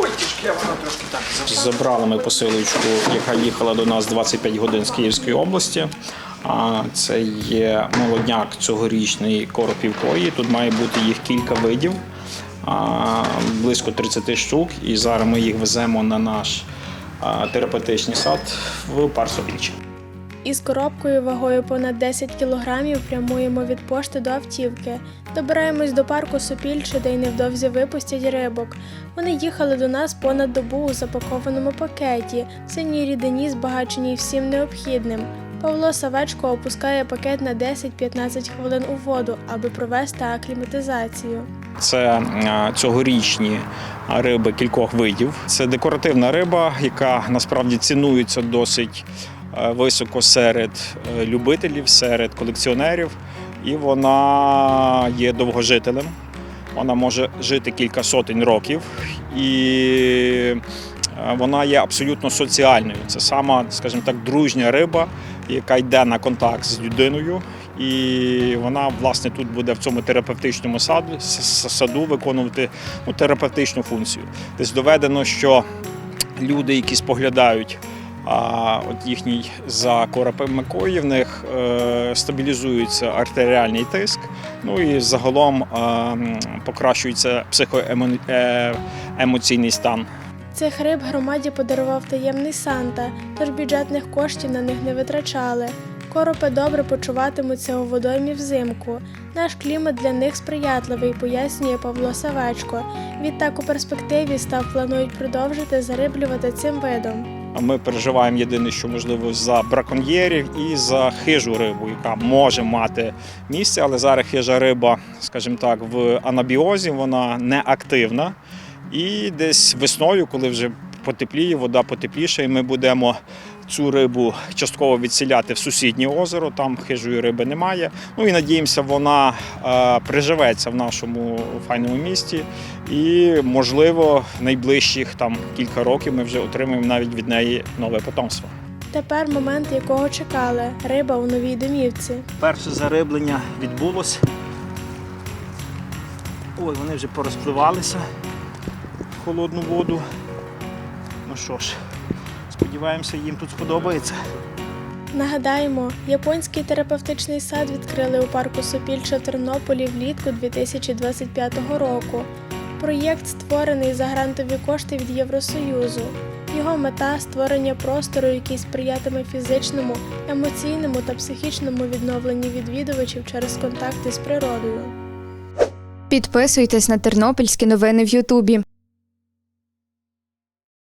Ой, тішки, вона трошки так засадила. Забрали ми посилочку, яка їхала до нас 25 годин з Київської області. А це є молодняк цьогорічний коропівкої. Тут має бути їх кілька видів, близько 30 штук. І зараз ми їх веземо на наш терапевтичний сад в Парсобільчі. Із коробкою вагою понад 10 кілограмів прямуємо від пошти до автівки. Добираємось до парку Сопільче, де й невдовзі випустять рибок. Вони їхали до нас понад добу у запакованому пакеті, синій рідині, збагаченій всім необхідним. Павло Савечко опускає пакет на 10-15 хвилин у воду, аби провести акліматизацію. Це е, цьогорічні риби кількох видів. Це декоративна риба, яка насправді цінується досить високо серед е, любителів, серед колекціонерів, і вона є довгожителем. Вона може жити кілька сотень років, і е, вона є абсолютно соціальною. Це сама, скажімо так, дружня риба, яка йде на контакт з людиною. І вона власне тут буде в цьому терапевтичному саду, саду виконувати ну, терапевтичну функцію. Тобто доведено, що люди, які споглядають а, от їхній за коропемикої, в них е, стабілізується артеріальний тиск, ну і загалом е, покращується психоемоційний стан. Цих риб громаді подарував таємний Санта, тож бюджетних коштів на них не витрачали. Коропи добре почуватимуться у водоймі взимку. Наш клімат для них сприятливий, пояснює Павло Савечко. Відтак у перспективі став планують продовжити зариблювати цим видом. Ми переживаємо єдине, що можливо за браконьєрів і за хижу рибу, яка може мати місце, але зараз хижа риба, скажімо так, в анабіозі, вона не активна. І десь весною, коли вже потепліє, вода потепліше, і ми будемо цю рибу частково відсіляти в сусіднє озеро, там хижої риби немає. Ну і надіємося, вона е, приживеться в нашому файному місті. І, можливо, в найближчих там кілька років ми вже отримаємо навіть від неї нове потомство. Тепер момент, якого чекали риба у новій домівці. Перше зариблення відбулося. Ой, вони вже порозпливалися в холодну воду. Ну що ж, сподіваємося, їм тут сподобається. Нагадаємо, японський терапевтичний сад відкрили у парку Сопільче в Тернополі влітку 2025 року. Проєкт створений за грантові кошти від Євросоюзу. Його мета створення простору, який сприятиме фізичному, емоційному та психічному відновленню відвідувачів через контакти з природою. Підписуйтесь на тернопільські новини в Ютубі.